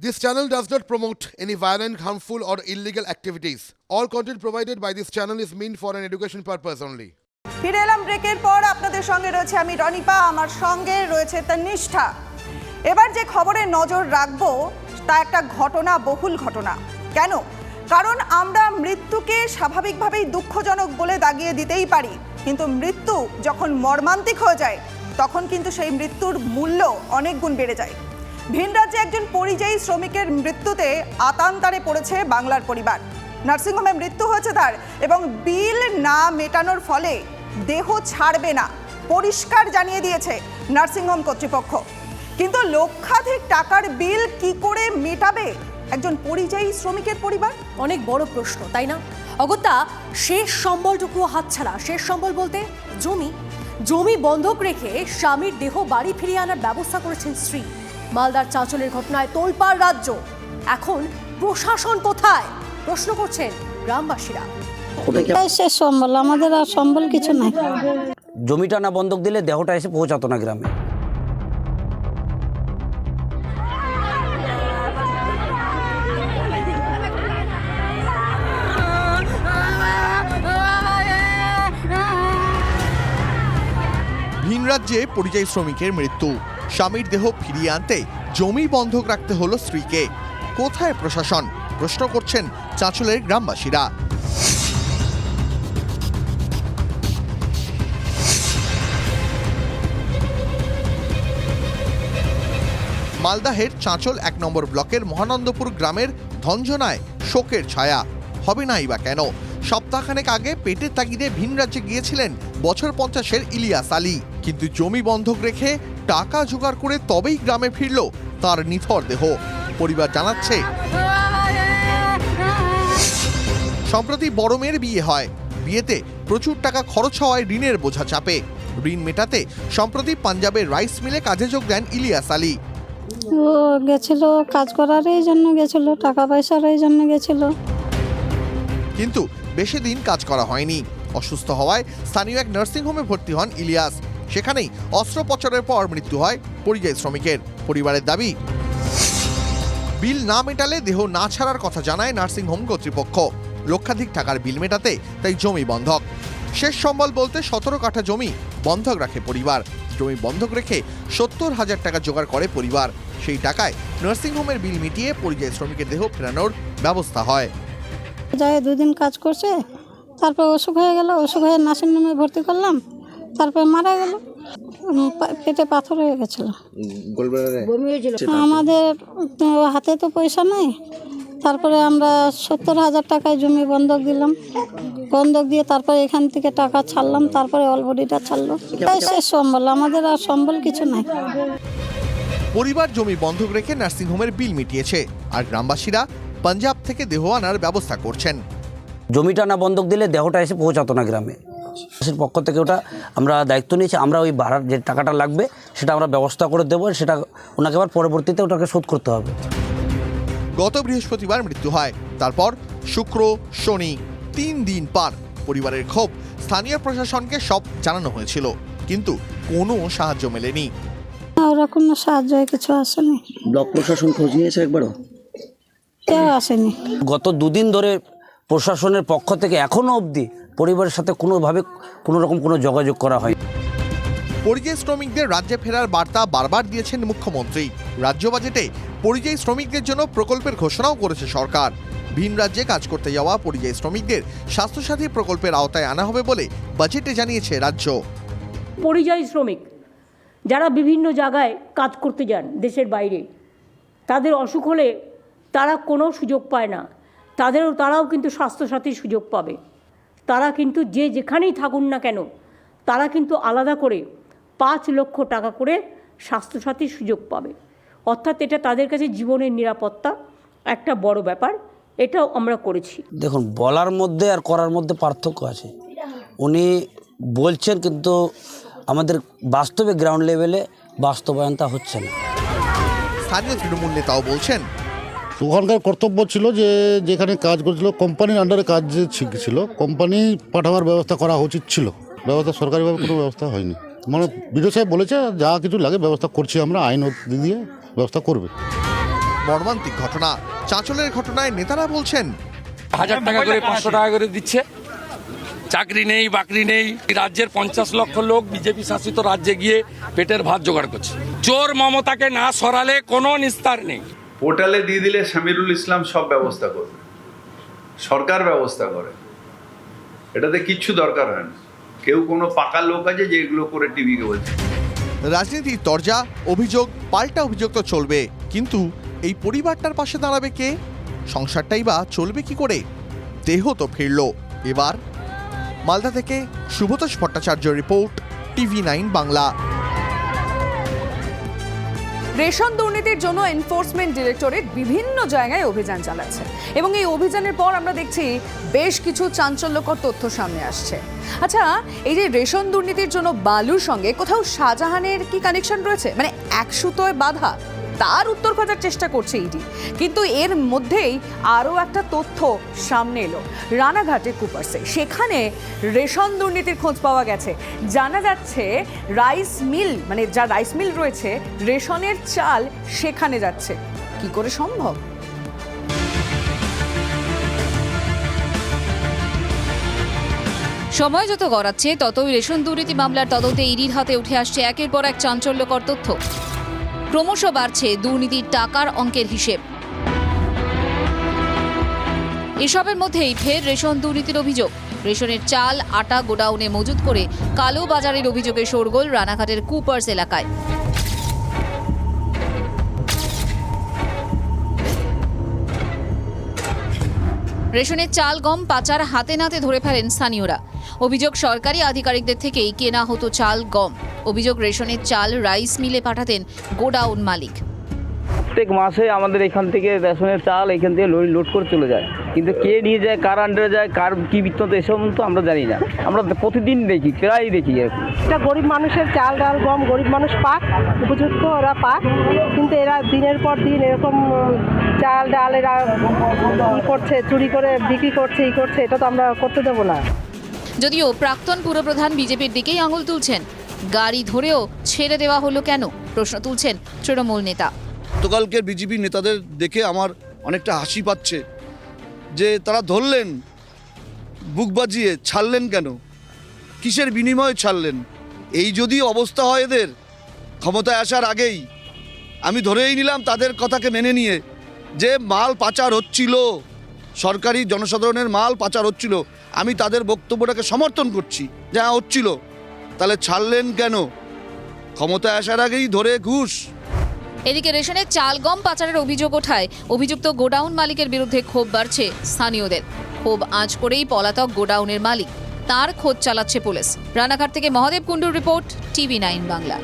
This channel does not promote any violent, harmful, or illegal activities. All content provided by this channel is meant for an education purpose only. ফিরে এলাম ব্রেকের পর। আপনাদের সঙ্গে রয়েছে আমি রনিপা আমার সঙ্গে রয়েছে তনিষ্ঠা। এবার যে খবরে নজর রাখব তা একটা ঘটনা বহুল ঘটনা। কেন? কারণ আমরা মৃত্যুকে স্বাভাবিকভাবেই দুঃখজনক বলে দাগিয়ে দিতেই পারি। কিন্তু মৃত্যু যখন মর্মান্তিক হয়ে যায় তখন কিন্তু সেই মৃত্যুর মূল্য অনেক গুণ বেড়ে যায়। ভিন রাজ্যে একজন পরিযায়ী শ্রমিকের মৃত্যুতে আতান্তারে পড়েছে বাংলার পরিবার। নার্সিংহোমে মৃত্যু হয়েছে তার এবং বিল না মেটানোর ফলে দেহ ছাড়বে না, পরিষ্কার জানিয়ে দিয়েছে নার্সিংহোম কর্তৃপক্ষ। কিন্তু লক্ষাধিক টাকার বিল কি করে মেটাবে একজন পরিযায়ী শ্রমিকের পরিবার? অনেক বড় প্রশ্ন, তাই না? অগত্যা, শেষ সম্বলটুকুও হাতছাড়া। শেষ সম্বল বলতে জমি। জমি বন্ধক রেখে স্বামীর দেহ বাড়ি ফিরিয়ে আনার ব্যবস্থা করেছেন স্ত্রী। মালদার চাঁচলের ঘটনায় তোলপাড় রাজ্য। এখন প্রশাসন কোথায়? প্রশ্ন করছেন গ্রামবাসীরা। সম্বল আমাদের আর সম্বল কিছু নাই। জমিটা না বন্ধক দিলে দেহটা এসে পৌঁছাতো না গ্রামে। ভিন রাজ্যে পরিযায়ী শ্রমিকের মৃত্যু। স্বামীর দেহ ফিরিয়ে আনতে জমি বন্ধক রাখতে হলো স্ত্রীকে। কোথায় প্রশাসন? প্রশ্ন করছেন চাঁচলের গ্রামবাসীরা। মালদাহের চাঁচল এক নম্বর ব্লকের মহানন্দপুর গ্রামের ধঞ্জনায় শোকের ছায়া। হবে নাই বা কেন? সপ্তাহখানেক আগে পেটের তাগিদে ভিন রাজ্যে গিয়েছিলেন বছর পঞ্চাশের ইলিয়াস আলী। কিন্তু জমি বন্ধক রেখে টাকা জোগাড় করে তবেই গ্রামে ফিরল তার নিথর দেহ। পরিবার জানাচ্ছে সম্প্রতি বড় মেয়ের বিয়ে হয়। বিয়েতে প্রচুর টাকা খরচ হওয়ায় ঋণের বোঝা চাপে। ঋণ মেটাতে সম্প্রতি পাঞ্জাবের রাইস মিলে কাজে যোগ দেন ইলিয়াস আলী। ও গেছিল কাজ করার এই জন্য গেছিল টাকা পয়সার এই জন্য গেছিল। কিন্তু বেশি দিন কাজ করা হয়নি। অসুস্থ হওয়ায় স্থানীয় এক নার্সিংহোমে ভর্তি হন ইলিয়াস। সেখানেই অস্ত্রোপচারের পর মৃত্যু হয় পরিযায়ী শ্রমিকের পরিবারের দাবি। বিল না মেটালে দেহ না ছাড়ার কথা জানায় নার্সিংহোম কর্তৃপক্ষ। লক্ষাধিক টাকার বিল মেটাতে তাই জমি বন্ধক। শেষ সম্বল বলতে সতেরো কাঠা জমি বন্ধক রাখে পরিবার। জমি বন্ধক রেখে সত্তর হাজার টাকা জোগাড় করে পরিবার। সেই টাকায় নার্সিংহোমের বিল মিটিয়ে পরিযায়ী শ্রমিকের দেহ ফেরানোর ব্যবস্থা হয়। যাই দুদিন কাজ করছে, তারপর অসুখ হয়ে গেল, অসুখ হয়ে নার্সিংহোমে ভর্তি করলাম। তারপর মারা গেল। পেটে পাথর হয়ে গেছিল। আমাদের তো হাতে তো পয়সা নাই। তারপরে আমরা সত্তর হাজার টাকায় জমি বন্ধক দিলাম। বন্ধক দিয়ে তারপরে এখান থেকে টাকা ছাড়লাম। তারপরে অলবডিটা ছাড়লো। এটাই শেষ সম্বল। আমাদের আর সম্বল কিছু নাই। পরিবার জমি বন্ধক রেখে নার্সিংহোমের বিল মিটিয়েছে। আর গ্রামবাসীরা পাঞ্জাব থেকে দেহ আনার ব্যবস্থা করছেন। জমিটা না বন্ধক দিলে দেহটা এসে পৌঁছাতো না গ্রামে। পক্ষ থেকে ওটা আমরা দায়িত্ব নিয়েছি আমরা ওই ভাড়ার যে টাকাটা লাগবে সেটা আমরা ব্যবস্থা করে দেবো সেটা ওনাকে আবার পরবর্তীতে ওটাকে শোধ করতে হবে। গত বৃহস্পতিবার মৃত্যু হয়। তারপর শুক্র শনি তিন দিন পার পরিবারের ক্ষোভ স্থানীয় প্রশাসনকে সব জানানো হয়েছিল। কিন্তু কোনো সাহায্য মেলেনি। ওরা কোনো সাহায্য কিছু আসেনি। ব্লক প্রশাসন খোঁজ নিয়েছে একবারও? কেউ আসেনি। গত দুদিন ধরে প্রশাসনের পক্ষ থেকে এখনও অবধি পরিবারের সাথে কোনোভাবে কোনো রকম কোনো যোগাযোগ করা হয় পরিযায়ী শ্রমিকদের রাজ্যে ফেরার বার্তা বারবার দিয়েছেন মুখ্যমন্ত্রী। রাজ্য বাজেটে পরিযায়ী শ্রমিকদের জন্য প্রকল্পের ঘোষণাও করেছে সরকার। ভিন রাজ্যে কাজ করতে যাওয়া পরিযায়ী শ্রমিকদের স্বাস্থ্যসাথী প্রকল্পের আওতায় আনা হবে বলে বাজেটে জানিয়েছে রাজ্য। পরিযায়ী শ্রমিক যারা বিভিন্ন জায়গায় কাজ করতে যান দেশের বাইরে তাদের অসুখ হলে তারা কোনো সুযোগ পায় না। তাদেরও তারাও কিন্তু স্বাস্থ্যসাথীর সুযোগ পাবে। তারা কিন্তু যে যেখানেই থাকুন না কেন তারা কিন্তু আলাদা করে পাঁচ লক্ষ টাকা করে স্বাস্থ্যসাথীর সুযোগ পাবে। অর্থাৎ এটা তাদের কাছে জীবনের নিরাপত্তা একটা বড় ব্যাপার এটাও আমরা করেছি। দেখুন বলার মধ্যে আর করার মধ্যে পার্থক্য আছে। উনি বলছেন কিন্তু আমাদের বাস্তবে গ্রাউন্ড লেভেলে বাস্তবায়নটা হচ্ছে না। স্থানীয় তৃণমূল নেতাও বলছেন ওখানকার কর্তব্য ছিল যে যেখানে কাজ করছিল কোম্পানির আন্ডারে কাজ যে ছিল কোম্পানি পাঠাবার ব্যবস্থা করা উচিত ছিল। ব্যবস্থা সরকারিভাবে কোনো ব্যবস্থা হয়নি। মানে বিডিও সাহেব বলেছে যা কিছু লাগে ব্যবস্থা করছি আমরা আইন দিয়ে ব্যবস্থা করবে। মর্মান্তিক ঘটনা চাঁচলের ঘটনায় নেতারা বলছেন হাজার টাকা করে পাঁচশো টাকা করে দিচ্ছে। চাকরি নেই বাকরি নেই। রাজ্যের পঞ্চাশ লক্ষ লোক বিজেপি শাসিত রাজ্যে গিয়ে পেটের ভাত জোগাড় করছে। চোর মমতাকে না সরালে কোনো নিস্তার নেই। পোর্টালে দিয়ে দিলে সামিরুল ইসলাম সব ব্যবস্থা করবে। সরকার ব্যবস্থা করে। এটাতে কিচ্ছু দরকার হয় না। কেউ কোনো পাকা লোক আছে যে এগুলো করে টিভিকে বলছে। রাজনীতির তরজা, অভিযোগ, পাল্টা অভিযোগ তো চলবে। কিন্তু এই পরিবারটার পাশে দাঁড়াবে কে? সংসারটাই বা চলবে কি করে? দেহ তো ফিরল। এবার মালদা থেকে Shubhatosh Bhattacharya report, TV nine Bangla. Ration দুর্নীতির জন্য এনফোর্সমেন্ট ডিরেক্টরেট বিভিন্ন জায়গায় অভিযান চালাচ্ছে। এবং এই অভিযানের পর আমরা দেখছি বেশ কিছু চাঞ্চল্যকর তথ্য সামনে আসছে। আচ্ছা এই যে রেশন দুর্নীতির জন্য বালুর সঙ্গে কোথাও শাহজাহানের কি কানেকশন রয়েছে? মানে এক সুতোয় বাধা? তার উত্তর খোঁজার চেষ্টা করছে ইডি কিন্তু এর মধ্যেই আরও একটা তথ্য সামনে এলো রানাঘাটে কুপার্সে। সেখানে রেশন দুর্নীতির খোঁজ পাওয়া গেছে। জানা যাচ্ছে রাইস মিল মানে যা রাইস মিল রয়েছে, রেশনের চাল সেখানে যাচ্ছে। কি করে সম্ভব? সময় যত গড়াচ্ছে, ততই রেশন দুর্নীতি মামলার তদন্তে ইডির হাতে উঠে আসছে একের পর এক চাঞ্চল্যকর তথ্য। ক্রমশ বাড়ছে দুর্নীতির টাকার অঙ্কের হিসেব। এসবের মধ্যেই ফের রেশন দুর্নীতির অভিযোগ। রেশনের চাল, আটা গোডাউনে মজুত করে কালো বাজারের অভিযোগে শোরগোল রানাঘাটের কুপার্স এলাকায়। রেশনের চাল গম পাচার হাতে নাতে ধরে ফেলেন স্থানীয়রা। অভিযোগ সরকারি আধিকারিকদের থেকেই কেনা হতো চাল গম। অভিযোগ রেশনের চাল রাইস মিলে পাঠাতেন গোডাউন মালিক। প্রত্যেক মাসে আমাদের এখান থেকে রেশনের চাল এখান থেকে লরি লোড করে চলে যায়। কিন্তু কে নিয়ে যায় কার আন্ডারে যায় কার কী বৃত্তান্ত এসব তো আমরা জানি না। আমরা প্রতিদিন দেখি প্রায় দেখি এরকম। এটা গরিব মানুষের চাল ডাল গম গরিব মানুষ পাক উপযুক্ত ওরা পাক। কিন্তু এরা দিনের পর দিন এরকম চাল ডাল এরা ই করছে চুরি করে বিক্রি করছে ই করছে এটা তো আমরা করতে দেবো না। যদিও প্রাক্তন পুরপ্রধান বিজেপির দিকেই আঙুল তুলছেন গাড়ি ধরেও ছেড়ে দেওয়া হলো কেন? প্রশ্ন তুলছেন তৃণমূল নেতা। গতকালকে বিজেপি নেতাদের দেখে আমার অনেকটা হাসি পাচ্ছে যে তারা ধরলেন, বুক বাজিয়ে ছাড়লেন কেন? কিসের বিনিময়ে ছাড়লেন? এই যদি অবস্থা হয় এদের, ক্ষমতায় আসার আগেই, আমি ধরেই নিলাম তাদের কথাকে মেনে নিয়ে যে মাল পাচার হচ্ছিল, সরকারি জনসাধারণের মাল পাচার হচ্ছিল, আমি তাদের বক্তব্যটাকে সমর্থন করছি, যা হচ্ছিল। তাহলে ছাড়লেন কেন? ক্ষমতা আসার আগেই ধরে ঘুষ। এদিকে রেশনের চাল গম পাচারের অভিযোগ ওঠায়। অভিযুক্ত গোডাউন মালিকের বিরুদ্ধে ক্ষোভ বাড়ছে স্থানীয়দের। ক্ষোভ আঁচ করেই পলাতক গোডাউনের মালিক। তার খোঁজ চালাচ্ছে পুলিশ। রানাঘাট থেকে মহাদেব কুণ্ডুর রিপোর্ট, টিভি নাইন বাংলা।